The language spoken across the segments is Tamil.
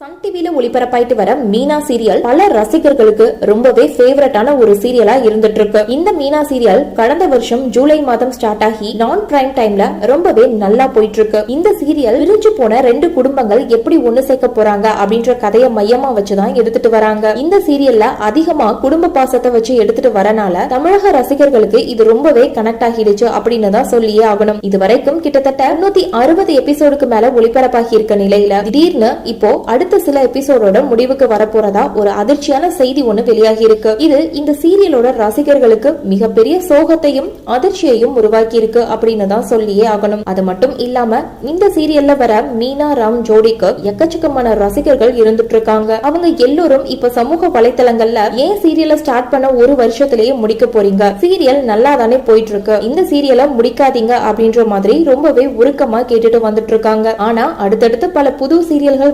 சன் டிவியில ஒளிபரப்பாயிட்டு வர மீனா சீரியல் பல ரசிகர்களுக்கு ரொம்பவே ஃபேவரட்டான ஒரு சீரியலா இருந்துட்டு இருக்கு இந்த மீனா சீரியல் கடந்த வருஷம் ஜூலை மாதம் ஸ்டார்ட் ஆகி நான் பிரைம் டைம்ல ரொம்பவே நல்லா போயிட்டு இருக்கு இந்த சீரியல் பிரிஞ்சு போன ரெண்டு குடும்பங்கள் எப்படி ஒண்ணு சேர்க்க போறாங்க அப்படின்ற கதையை மையமா வச்சுதான் எடுத்துட்டு வராங்க. இந்த சீரியல்ல அதிகமா குடும்ப பாசத்தை வச்சு எடுத்துட்டு வரனால தமிழக ரசிகர்களுக்கு இது ரொம்பவே கனெக்ட் ஆகிடுச்சு அப்படின்னு தான் சொல்லியே ஆகணும். இது வரைக்கும் கிட்டத்தட்ட நூத்தி அறுபது எபிசோடுக்கு மேல ஒளிபரப்பாகி இருக்க நிலையில திடீர்னு இப்போ அடுத்த சில எபிசோடோட முடிவுக்கு வரப்போறதா ஒரு அதிர்ச்சியான செய்தி ஒண்ணு வெளியாகி இருக்கு இது இந்த சீரியலோட ரசிகர்களுக்கு மிகப்பெரிய சோகத்தையும் அதிர்ச்சியையும் உருவாக்கி இருக்கு அப்படின்னு தான் சொல்லியே ஆகணும். அது மட்டும் இல்லாம இந்த சீரியல்ல வர மீனா ராம் ஜோடிக்கு எக்கச்சக்கமான ரசிகர்கள் இருந்துட்டு இருக்காங்க அவங்க எல்லோரும் இப்ப சமூக வலைத்தளங்கள்ல ஏன் சீரியலை ஸ்டார்ட் பண்ண ஒரு வருஷத்திலேயே முடிக்க போறீங்க? சீரியல் நல்லா தானே போயிட்டு இருக்கு இந்த சீரியலை முடிக்காதீங்க அப்படின்ற மாதிரி ரொம்பவே உருக்கமா கேட்டுட்டு வந்துட்டு இருக்காங்க ஆனா அடுத்தடுத்து பல புது சீரியல்கள்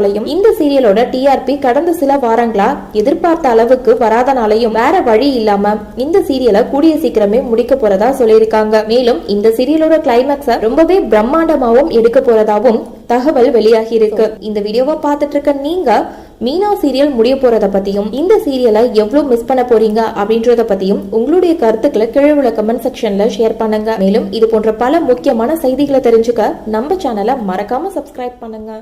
வரப்போறனாலையும் இந்த சீரியலோட டிஆர்பி கடந்த சில வாரங்களா எதிர்பார்த்த அளவுக்கு வராதனாலையும் வேற வழி இல்லாம இந்த சீரியலை கூடிய சீக்கிரமே முடிக்க போறதா சொல்லியிருக்காங்க. மேலும் இந்த சீரியலோட கிளைமேக்ஸ ரொம்பவே பிரம்மாண்டமாவும் எடுக்க போறதாவும் தகவல் வெளியாகி இருக்கு இந்த வீடியோவை பார்த்துட்டு இருக்க நீங்க மீனா சீரியல் முடிய போறத பத்தியும் இந்த சீரியலை எவ்வளவு மிஸ் பண்ண போறீங்க அப்படின்றத பத்தியும் உங்களுடைய கருத்துக்களை கீழே உள்ள கமெண்ட் செக்ஷன்ல ஷேர் பண்ணுங்க. மேலும் இது போன்ற பல முக்கியமான செய்திகளை தெரிஞ்சுக்க நம்ம சேனலை மறக்காம சப்ஸ்கிரைப் பண்ணுங்க.